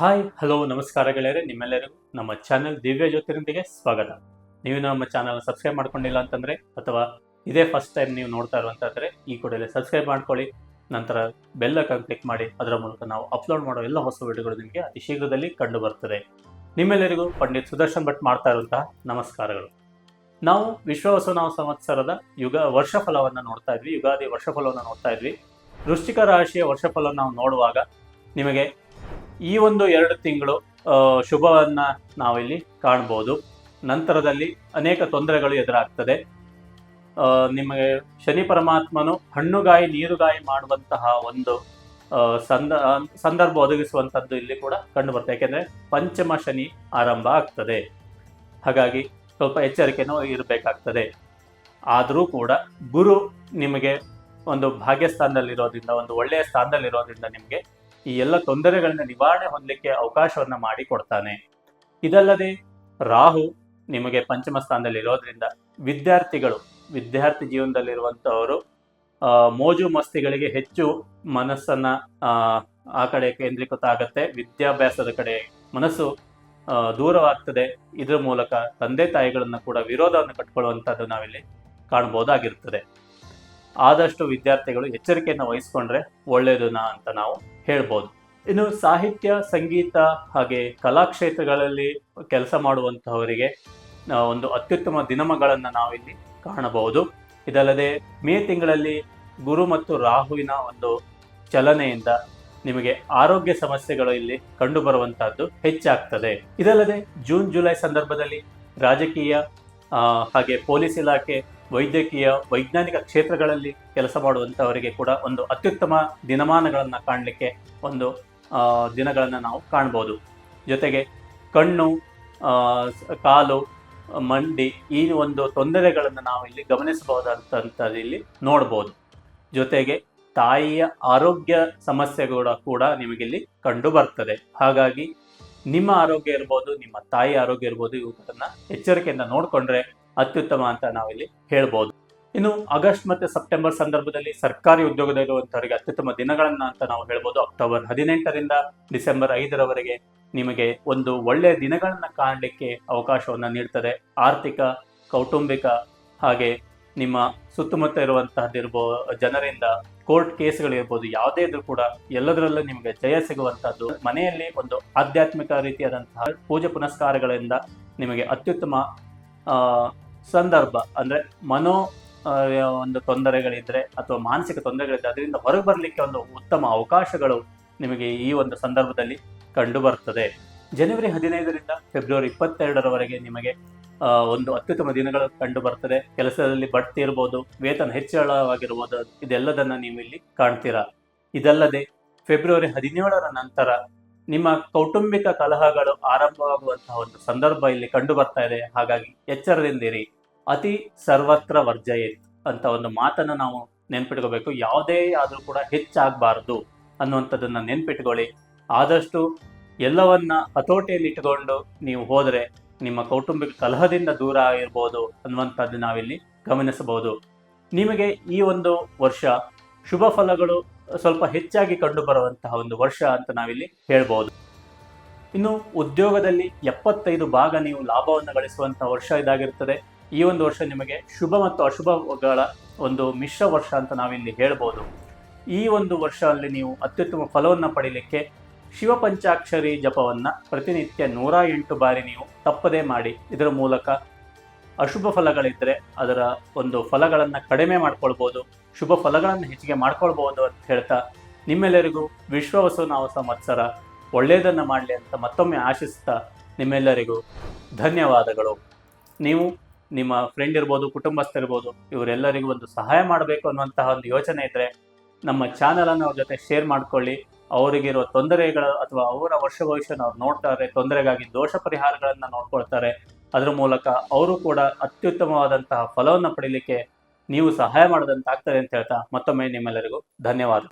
Hi, hello, ನಮಸ್ಕಾರ ಗೆಳೆಯರೆ, ನಿಮ್ಮೆಲ್ಲರಿಗೂ ನಮ್ಮ ಚಾನೆಲ್ ದಿವ್ಯ ಜ್ಯೋತಿರೊಂದಿಗೆ ಸ್ವಾಗತ. ನೀವು ನಮ್ಮ ಚಾನಲ್ ಸಬ್ಸ್ಕ್ರೈಬ್ ಮಾಡ್ಕೊಂಡಿಲ್ಲ ಅಂತಂದ್ರೆ, ಅಥವಾ ಇದೇ ಫಸ್ಟ್ ಟೈಮ್ ನೀವು ನೋಡ್ತಾ ಇರುವಂತಾದ್ರೆ, ಈ ಕೂಡಲೇ ಸಬ್ಸ್ಕ್ರೈಬ್ ಮಾಡ್ಕೊಳ್ಳಿ. ನಂತರ ಬೆಲ್ ಐಕಾನ್ ಕ್ಲಿಕ್ ಮಾಡಿ, ಅದರ ಮೂಲಕ ನಾವು ಅಪ್ಲೋಡ್ ಮಾಡೋ ಎಲ್ಲ ಹೊಸ ವಿಡಿಯೋಗಳು ನಿಮಗೆ ಅತಿ ಶೀಘ್ರದಲ್ಲಿ ಕಂಡು ಬರ್ತದೆ. ನಿಮ್ಮೆಲ್ಲರಿಗೂ ಪಂಡಿತ್ ಸುದರ್ಶನ್ ಭಟ್ ಮಾಡ್ತಾ ಇರುವಂತಹ ನಮಸ್ಕಾರಗಳು. ನಾವು ವಿಶ್ವವಸನಾಮ ಸಂವತ್ಸರದ ಯುಗ ವರ್ಷಫಲವನ್ನು ನೋಡ್ತಾ ಇದ್ವಿ, ಯುಗಾದಿ ವರ್ಷಫಲವನ್ನು ನೋಡ್ತಾ ಇದ್ವಿ. ವೃಶ್ಚಿಕ ರಾಶಿಯ ವರ್ಷಫಲವನ್ನು ನಾವು ನೋಡುವಾಗ ನಿಮಗೆ ಈ ಒಂದು ಎರಡು ತಿಂಗಳು ಶುಭವನ್ನು ನಾವಿಲ್ಲಿ ಕಾಣ್ಬೋದು. ನಂತರದಲ್ಲಿ ಅನೇಕ ತೊಂದರೆಗಳು ಎದುರಾಗ್ತದೆ. ನಿಮಗೆ ಶನಿ ಪರಮಾತ್ಮನು ಹಣ್ಣುಗಾಯಿ, ನೀರುಗಾಯಿ ಮಾಡುವಂತಹ ಒಂದು ಸಂದ ಸಂದರ್ಭ ಒದಗಿಸುವಂಥದ್ದು ಇಲ್ಲಿ ಕೂಡ ಕಂಡು ಬರ್ತದೆ ಯಾಕೆಂದ್ರೆ ಪಂಚಮ ಶನಿ ಆರಂಭ ಆಗ್ತದೆ. ಹಾಗಾಗಿ ಸ್ವಲ್ಪ ಎಚ್ಚರಿಕೆನೂ ಇರಬೇಕಾಗ್ತದೆ. ಆದರೂ ಕೂಡ ಗುರು ನಿಮಗೆ ಒಂದು ಭಾಗ್ಯಸ್ಥಾನದಲ್ಲಿರೋದ್ರಿಂದ, ಒಂದು ಒಳ್ಳೆಯ ಸ್ಥಾನದಲ್ಲಿರೋದ್ರಿಂದ ನಿಮಗೆ ಈ ಎಲ್ಲ ತೊಂದರೆಗಳನ್ನ ನಿವಾರಣೆ ಹೊಂದಲಿಕ್ಕೆ ಅವಕಾಶವನ್ನ ಮಾಡಿಕೊಡ್ತಾನೆ. ಇದಲ್ಲದೆ ರಾಹು ನಿಮಗೆ ಪಂಚಮ ಸ್ಥಾನದಲ್ಲಿ ಇರೋದ್ರಿಂದ ವಿದ್ಯಾರ್ಥಿಗಳು ವಿದ್ಯಾರ್ಥಿ ಜೀವನದಲ್ಲಿರುವಂಥವರು ಮೋಜು ಮಸ್ತಿಗಳಿಗೆ ಹೆಚ್ಚು ಮನಸ್ಸನ್ನ ಆ, ಕಡೆ ಕೇಂದ್ರೀಕೃತ ಆಗತ್ತೆ. ವಿದ್ಯಾಭ್ಯಾಸದ ಕಡೆ ಮನಸ್ಸು ದೂರವಾಗ್ತದೆ. ಇದರ ಮೂಲಕ ತಂದೆ ತಾಯಿಗಳನ್ನ ಕೂಡ ವಿರೋಧವನ್ನು ಕಟ್ಕೊಳ್ಳುವಂಥದ್ದು ನಾವಿಲ್ಲಿ ಕಾಣ್ಬೋದಾಗಿರ್ತದೆ. ಆದಷ್ಟು ವಿದ್ಯಾರ್ಥಿಗಳು ಎಚ್ಚರಿಕೆಯನ್ನು ವಹಿಸ್ಕೊಂಡ್ರೆ ಒಳ್ಳೆಯದನ್ನ ಅಂತ ನಾವು ಹೇಳ್ಬೋದು. ಇನ್ನು ಸಾಹಿತ್ಯ, ಸಂಗೀತ ಹಾಗೆ ಕಲಾಕ್ಷೇತ್ರಗಳಲ್ಲಿ ಕೆಲಸ ಮಾಡುವಂತಹವರಿಗೆ ಒಂದು ಅತ್ಯುತ್ತಮ ದಿನಮಗಳನ್ನು ನಾವಿಲ್ಲಿ ಕಾಣಬಹುದು. ಇದಲ್ಲದೆ ಮೇ ತಿಂಗಳಲ್ಲಿ ಗುರು ಮತ್ತು ರಾಹುವಿನ ಒಂದು ಚಲನೆಯಿಂದ ನಿಮಗೆ ಆರೋಗ್ಯ ಸಮಸ್ಯೆಗಳು ಇಲ್ಲಿ ಕಂಡು ಬರುವಂತಹದ್ದು ಹೆಚ್ಚಾಗ್ತದೆ. ಇದಲ್ಲದೆ ಜೂನ್, ಜುಲೈ ಸಂದರ್ಭದಲ್ಲಿ ರಾಜಕೀಯ ಹಾಗೆ ಪೊಲೀಸ್ ಇಲಾಖೆ ವೈದ್ಯಕೀಯ, ವೈಜ್ಞಾನಿಕ ಕ್ಷೇತ್ರಗಳಲ್ಲಿ ಕೆಲಸ ಮಾಡುವಂಥವರಿಗೆ ಕೂಡ ಒಂದು ಅತ್ಯುತ್ತಮ ದಿನಮಾನಗಳನ್ನು ಕಾಣಲಿಕ್ಕೆ ಒಂದು ದಿನಗಳನ್ನು ನಾವು ಕಾಣ್ಬೋದು. ಜೊತೆಗೆ ಕಣ್ಣು ಕಾಲು, ಮಂಡಿ ಈ ಒಂದು ತೊಂದರೆಗಳನ್ನು ನಾವು ಇಲ್ಲಿ ಗಮನಿಸಬಹುದಂತದ್ದು ಇಲ್ಲಿ ನೋಡ್ಬೋದು. ಜೊತೆಗೆ ತಾಯಿಯ ಆರೋಗ್ಯ ಸಮಸ್ಯೆಗಳು ಕೂಡ ನಿಮಗಿಲ್ಲಿ ಕಂಡು ಬರ್ತದೆ. ಹಾಗಾಗಿ ನಿಮ್ಮ ಆರೋಗ್ಯ ಇರ್ಬೋದು, ನಿಮ್ಮ ತಾಯಿ ಆರೋಗ್ಯ ಇರ್ಬೋದು, ಇವುಗಳನ್ನ ಎಚ್ಚರಿಕೆಯಿಂದ ನೋಡಿಕೊಂಡ್ರೆ ಅತ್ಯುತ್ತಮ ಅಂತ ನಾವಿಲ್ಲಿ ಹೇಳ್ಬೋದು. ಇನ್ನು ಆಗಸ್ಟ್ ಮತ್ತೆ ಸೆಪ್ಟೆಂಬರ್ ಸಂದರ್ಭದಲ್ಲಿ ಸರ್ಕಾರಿ ಉದ್ಯೋಗದಲ್ಲಿರುವಂತವರಿಗೆ ಅತ್ಯುತ್ತಮ ದಿನಗಳನ್ನ ಅಂತ ನಾವು ಹೇಳ್ಬೋದು. ಅಕ್ಟೋಬರ್ ಹದಿನೆಂಟರಿಂದ ಡಿಸೆಂಬರ್ ಐದರವರೆಗೆ ನಿಮಗೆ ಒಂದು ಒಳ್ಳೆಯ ದಿನಗಳನ್ನ ಕಾಣಲಿಕ್ಕೆ ಅವಕಾಶವನ್ನ ನೀಡ್ತದೆ. ಆರ್ಥಿಕ, ಕೌಟುಂಬಿಕ ಹಾಗೆ ನಿಮ್ಮ ಸುತ್ತಮುತ್ತ ಇರುವಂತಹದ್ದಿರ್ಬೋ, ಜನರಿಂದ ಕೋರ್ಟ್ ಕೇಸ್ಗಳಿರ್ಬೋದು ಯಾವುದೇ ಇದ್ರೂ ಕೂಡ ಎಲ್ಲದರಲ್ಲೂ ನಿಮಗೆ ಜಯ ಸಿಗುವಂತಹದ್ದು. ಮನೆಯಲ್ಲಿ ಒಂದು ಆಧ್ಯಾತ್ಮಿಕ ರೀತಿಯಾದಂತಹ ಪೂಜೆ ಪುನಸ್ಕಾರಗಳಿಂದ ನಿಮಗೆ ಅತ್ಯುತ್ತಮ ಸಂದರ್ಭ, ಅಂದ್ರೆ ಮನೋ ಒಂದು ತೊಂದರೆಗಳಿದ್ರೆ ಅಥವಾ ಮಾನಸಿಕ ತೊಂದರೆಗಳಿದ್ರೆ ಅದರಿಂದ ಹೊರಗೆ ಬರಲಿಕ್ಕೆ ಒಂದು ಉತ್ತಮ ಅವಕಾಶಗಳು ನಿಮಗೆ ಈ ಒಂದು ಸಂದರ್ಭದಲ್ಲಿ ಕಂಡು ಬರ್ತದೆ. ಜನವರಿ ಹದಿನೈದರಿಂದ ಫೆಬ್ರವರಿ ಇಪ್ಪತ್ತೆರಡರವರೆಗೆ ನಿಮಗೆ ಒಂದು ಅತ್ಯುತ್ತಮ ದಿನಗಳು ಕಂಡು ಬರ್ತದೆ. ಕೆಲಸದಲ್ಲಿ ಬಡ್ತಿ ಇರ್ಬೋದು, ವೇತನ ಹೆಚ್ಚಳವಾಗಿರ್ಬೋದು, ಇದೆಲ್ಲದನ್ನ ನೀವು ಇಲ್ಲಿ ಕಾಣ್ತೀರಾ? ಇದಲ್ಲದೆ ಫೆಬ್ರವರಿ ಹದಿನೇಳರ ನಂತರ ನಿಮ್ಮ ಕೌಟುಂಬಿಕ ಕಲಹಗಳು ಆರಂಭವಾಗುವಂತಹ ಒಂದು ಸಂದರ್ಭ ಇಲ್ಲಿ ಕಂಡು ಬರ್ತಾ ಇದೆ. ಹಾಗಾಗಿ ಎಚ್ಚರದಿಂದಿರಿ ಅತಿ ಸರ್ವತ್ರ ವರ್ಜಯೇತ್ ಅಂತ ಒಂದು ಮಾತನ್ನ ನಾವು ನೆನ್ಪಿಟ್ಕೋಬೇಕು. ಯಾವುದೇ ಆದರೂ ಕೂಡ ಹೆಚ್ಚಾಗಬಾರ್ದು ಅನ್ನುವಂಥದ್ದನ್ನ ನೆನ್ಪಿಟ್ಕೊಳ್ಳಿ. ಆದಷ್ಟು ಎಲ್ಲವನ್ನ ಹತೋಟಿಯಲ್ಲಿ ಇಟ್ಟುಕೊಂಡು ನೀವು ಹೋದರೆ ನಿಮ್ಮ ಕೌಟುಂಬಿಕ ಕಲಹದಿಂದ ದೂರ ಆಗಿರ್ಬೋದು ಅನ್ನುವಂಥದ್ದು ನಾವಿಲ್ಲಿ ಗಮನಿಸಬಹುದು. ನಿಮಗೆ ಈ ಒಂದು ವರ್ಷ ಶುಭ ಫಲಗಳು ಸ್ವಲ್ಪ ಹೆಚ್ಚಾಗಿ ಕಂಡು ಬರುವಂತಹ ಒಂದು ವರ್ಷ ಅಂತ ನಾವಿಲ್ಲಿ ಹೇಳ್ಬೋದು. ಇನ್ನು ಉದ್ಯೋಗದಲ್ಲಿ ಎಪ್ಪತ್ತೈದು ಭಾಗ ನೀವು ಲಾಭವನ್ನು ಗಳಿಸುವಂತಹ ವರ್ಷ ಇದಾಗಿರ್ತದೆ. ಈ ಒಂದು ವರ್ಷ ನಿಮಗೆ ಶುಭ ಮತ್ತು ಅಶುಭಗಳ ಒಂದು ಮಿಶ್ರ ವರ್ಷ ಅಂತ ನಾವಿಲ್ಲಿ ಹೇಳ್ಬೋದು. ಈ ಒಂದು ವರ್ಷ ಅಲ್ಲಿ ನೀವು ಅತ್ಯುತ್ತಮ ಫಲವನ್ನು ಪಡೀಲಿಕ್ಕೆ ಶಿವ ಪಂಚಾಕ್ಷರಿ ಜಪವನ್ನ ಪ್ರತಿನಿತ್ಯ ನೂರ ಎಂಟು ಬಾರಿ ನೀವು ತಪ್ಪದೇ ಮಾಡಿ, ಇದರ ಮೂಲಕ ಅಶುಭ ಫಲಗಳಿದ್ದರೆ ಅದರ ಒಂದು ಫಲಗಳನ್ನು ಕಡಿಮೆ ಮಾಡ್ಕೊಳ್ಬೋದು, ಶುಭ ಫಲಗಳನ್ನು ಹೆಚ್ಚಿಗೆ ಮಾಡ್ಕೊಳ್ಬೋದು ಅಂತ ಹೇಳ್ತಾ ನಿಮ್ಮೆಲ್ಲರಿಗೂ ವಿಶ್ವವಸು ನಾವು ಸಂವತ್ಸರ ಒಳ್ಳೆಯದನ್ನು ಮಾಡಲಿ ಅಂತ ಮತ್ತೊಮ್ಮೆ ಆಶಿಸ್ತಾ ನಿಮ್ಮೆಲ್ಲರಿಗೂ ಧನ್ಯವಾದಗಳು. ನೀವು ನಿಮ್ಮ ಫ್ರೆಂಡ್ ಇರ್ಬೋದು ಕುಟುಂಬಸ್ಥರಿರ್ಬೋದು ಇವರೆಲ್ಲರಿಗೂ ಒಂದು ಸಹಾಯ ಮಾಡಬೇಕು ಅನ್ನುವಂತಹ ಒಂದು ಯೋಚನೆ ಇದ್ದರೆ ನಮ್ಮ ಚಾನಲನ್ನು ಅವ್ರ ಜೊತೆ ಶೇರ್ ಮಾಡ್ಕೊಳ್ಳಿ. ಅವರಿಗಿರೋ ತೊಂದರೆಗಳು ಅಥವಾ ಅವರ ವರ್ಷ ಭವಿಷ್ಯನ ಅವ್ರು ನೋಡ್ತಾರೆ, ತೊಂದರೆಗಾಗಿ ದೋಷ ಪರಿಹಾರಗಳನ್ನು ನೋಡ್ಕೊಳ್ತಾರೆ. ಅದರ ಮೂಲಕ ಅವರು ಕೂಡ ಅತ್ಯುತ್ತಮವಾದಂತಹ ಫಲವನ್ನು ಪಡೀಲಿಕ್ಕೆ ನೀವು ಸಹಾಯ ಮಾಡೋದಂತಾಗ್ತದೆ ಅಂತ ಹೇಳ್ತಾ ಮತ್ತೊಮ್ಮೆ ನಿಮ್ಮೆಲ್ಲರಿಗೂ ಧನ್ಯವಾದ.